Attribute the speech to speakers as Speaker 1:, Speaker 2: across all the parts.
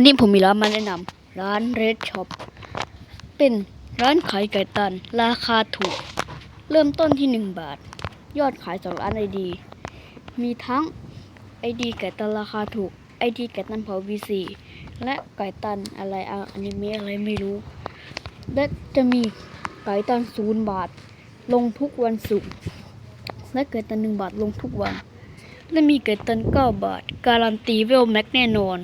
Speaker 1: วันนี้ผมมีร้านมาแนะนำร้าน Red Shop เป็นร้านขายไก่ตัน ราคาถูก เริ่มต้นที่ 1 บาท ยอดขาย2ล้านไอดี มีทั้งไอดีไก่ตันราคาถูกไอดีไก่ตันเผา V4 และไก่ตันอะไรอะอนิเมะอะไรไม่รู้ และจะมีไก่ตันศูนย์บาท ลงทุกวันศุกร์และไก่ตันหนึ่งบาทลงทุกวัน และมีไก่ตันเก้าบาท การันตีเวลแม็กแน่นอน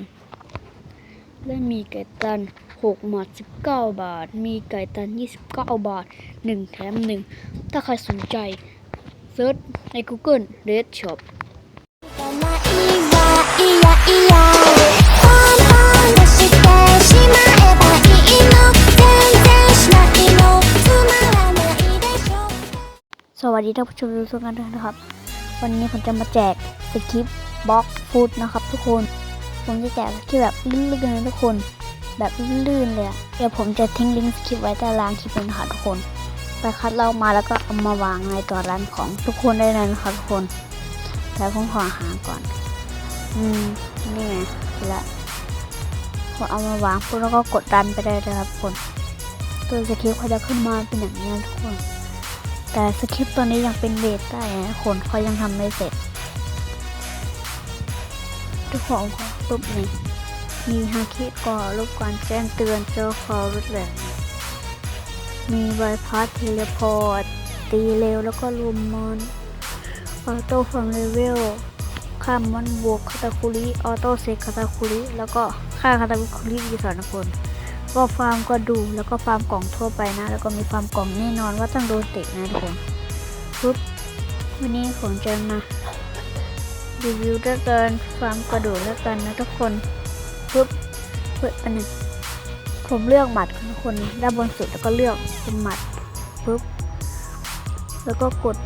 Speaker 1: และมีไก่ตัน6หมัด19 บาท มีไก่ตัน 29 บาท 1 แถม 1 ถ้าใครสนใจเซิร์ชใน Google Red Shop สวัสดีท่านผู้ชมทุกท่านนะครับ วันนี้ผมจะมาแจกสคริปบล็อกฟูดนะครับทุกคน ผมจะแจกที่แบบลื่นๆเลยทุกคน แบบลื่นๆเลยเดี๋ยวผมจะทิ้งลิงก์สคริปต์ไว้ใต้ล่างคลิปเลยนะคะทุกคน ไปคัดเรามาแล้วก็เอามาวางในตัวร้านของทุกคนได้เลยนะครับทุกคนแต่ผมขอหาก่อน อืม นี่ไงละผมเอามาวางปุ๊บแล้วก็กดดันไปได้เลยครับทุกคน ตัวสคริปต์เขาจะขึ้นมาเป็นอย่างนี้ทุกคน แต่สคริปต์ตัวนี้ยังเป็นเบต้าอยู่นะคนเขายังทำไม่เสร็จทุกข ปุ๊บนี่มีฮาคิก่อรูปการแจ้งเตือนเจอคอรุดเลยมีไวพาสเทเลพอร์ต ตีเร็วแล้วก็ลุมมอน ออโต้ฟังเลเวลข้ามมันบวกคาตาคุริ ออโต้เซกคาตาคุริ แล้วก็ฆ่าคาตาคุริดีสอนคนก็ฟาร์มก็ดูแล้วก็ฟาร์มกล่องทั่วไปนะ แล้วก็มีฟาร์มกล่องแน่นอนว่าต้องโดนเตะนะทุกคนปุ๊บวันนี้ผมจะมา รีวิวด้วยกันฟาร์มกระดูกแล้วกันนะทุกคนปุ๊บเปิดอันหนึงผมเลือกหมัดของทุกคนด้านบนสุดแล้วก็เลือกเป็นหมัดปุ๊บแล้วก็กด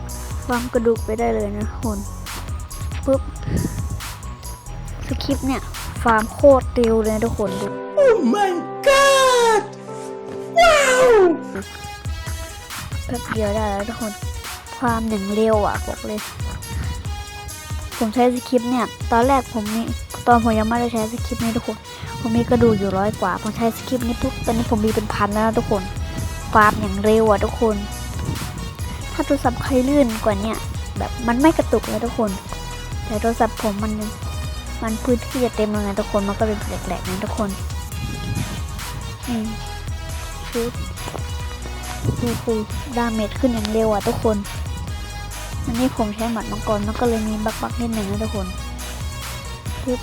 Speaker 1: ฟาร์มกระดูกไปได้เลยนะทุกคนปุ๊บสคริปต์เนี่ยฟาร์มโคตรเร็วเลยนะทุกคนดู
Speaker 2: Oh my god! Wow!
Speaker 1: แป๊บเดียวได้แล้วทุกคน ความหนึ่งเร็วอะบอกเลย ผมใช้สคริปต์เนี่ย ตอนแรกผมมีตอนผมยังไม่ได้ใช้สคริปต์นี้ทุกคน ผมมีกระดูกอยู่ร้อยกว่า ผมใช้สคริปต์นี้ปุ๊บตอนนี้ผมมีเป็นพันแล้วนะทุกคนฟาร์มอย่างเร็วอะทุกคน ถ้าโทรศัพท์ใครลื่นกว่าเนี่ยแบบมันไม่กระตุกเลยทุกคน แต่โทรศัพท์ผมมันมันพื้นที่จะเต็มเลยนะทุกคน มันก็เป็นแหลกๆนะทุกคนอืมชุดดูคือดาเมจขึ้นอย่างเร็วอะทุกคน อันนี้ผมใช้หมัดมังกรมันก็เลยมีบักบักๆนิดหนึ่งนะทุกคนปึ๊บ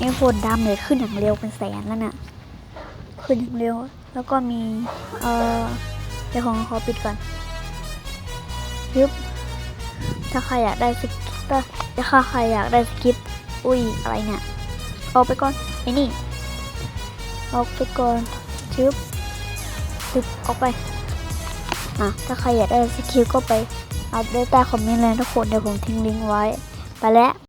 Speaker 1: นี่คนดาเมจขึ้นอย่างเร็วเป็นแสนแล้วน่ะ ขึ้นอย่างเร็ว แล้วก็มี เอ่อเดี๋ยวของขอปิดก่อนปึ๊บถ้าใครอยากได้สกิปถ้าถ้าใครอยากได้สกิป อุ้ยอะไรเนี่ยเอาไปก่อนไอ้นี่เอาไปก่อนชึบตึบออกไปอะถ้าใครอยากได้สกิลก็ไป อัพได้ใต้คอมเมนต์เลยทุกคนเดี๋ยวผมทิ้งลิงก์ไว้ ไปแล้ว